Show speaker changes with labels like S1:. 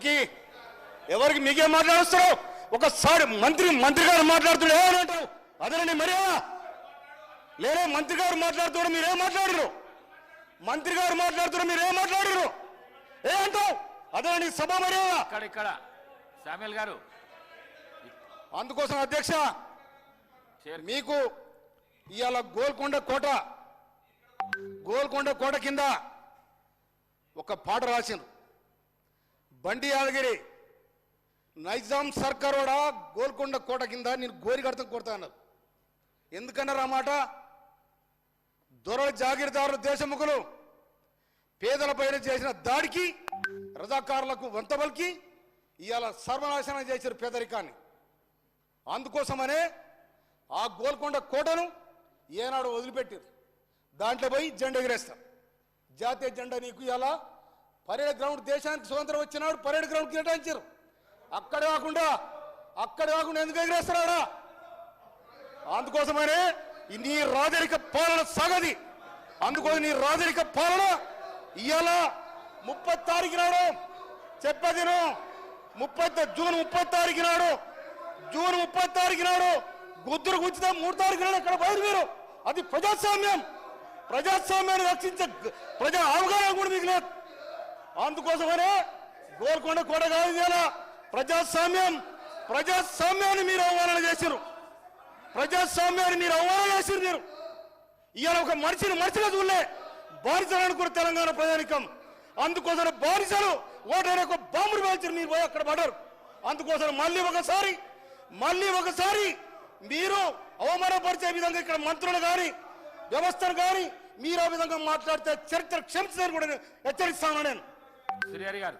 S1: ఎవరికి? ఎవరికి మీకే మాట్లాడుస్తారు? ఒకసారి మంత్రి మంత్రి గారు మాట్లాడుతుండే. ఏమంటావు అదేనండి మర్యాద లేరే మంత్రి గారు మాట్లాడుతున్నాడు మీరేం మాట్లాడరు? మంత్రి గారు మాట్లాడుతున్నారు మీరేం మాట్లాడరు? ఏ అంటావు? అదేనండి సభ మర్యాద
S2: ఇక్కడ ఇక్కడ. గారు.
S1: అందుకోసం అధ్యక్ష మీకు ఇవాళ గోల్కొండ కోట గోల్కొండ కోట కింద ఒక పాట రాసిండ్రు. బండి యాదగిరి నైజాం సర్కార్ కూడా గోల్కొండ కోట కింద నేను గోరి కడతాం కొడతా అన్నారు ఎందుకన్నారు ఆ మాట? దొరల జాగీరదారులు దేశముఖులు పేదలపైన చేసిన దాడికి రజాకారులకు వంతబలికి ఇవాళ సర్వనాశనం చేశారు పేదరికాన్ని. అందుకోసమనే ఆ గోల్కొండ కోటను ఏనాడు వదిలిపెట్టారు. దాంట్లో పోయి జెండా ఎగిరేస్తారు. జాతీయ జెండా నీకు ఇలా పరేడ్ గ్రౌండ్ దేశానికి స్వతంత్రం వచ్చినాడు పరేడ్ గ్రౌండ్ కేటాయించారు. అక్కడ కాకుండా అక్కడ కాకుండా ఎందుకు ఎగిరేస్తున్నాడా? అందుకోసమనే నీ రాజరిక పాలన సాగది అందుకోసం నీ రాజరిక పాలన ఇవాళ ముప్పై తారీఖు నాడు చెప్పదిను ముప్పై జూన్ ముప్పై తారీఖు నాడు. జూన్ ముప్పై తారీఖు నాడు గుద్దురు గుంచితే మూడు తారీఖు నాడు ఇక్కడ బయలుదేరు మీరు అది ప్రజాస్వామ్యం. ప్రజాస్వామ్యాన్ని రక్షించే ప్రజా అవగాహన కూడా మీకు లేదు. అందుకోసమనే గోల్కొండ కోట కాదు ప్రజాస్వామ్యం ప్రజాస్వామ్యాన్ని మీరు అవమానన చేశారు ప్రజాస్వామ్యాన్ని మీరు అవమానం చేశారు మీరు. ఇవాళ ఒక మనిషిని మనిషిగా చూడలే. బానిసలు అనుకున్న తెలంగాణ ప్రజానికం. అందుకోసం బానిసలు ఓటైన ఒక బాంబులు పేల్చారు మీరు పోయి అక్కడ పడారు అందుకోసం మళ్ళీ ఒకసారి మళ్ళీ ఒకసారి మీరు అవమానపరిచే విధంగా ఇక్కడ మంత్రులు కానీ వ్యవస్థను కానీ మీరు ఆ విధంగా మాట్లాడితే చరిత్ర క్షమించదని కూడా నేను. హెచ్చరిస్తాను నేను
S2: శ్రీహరి గారు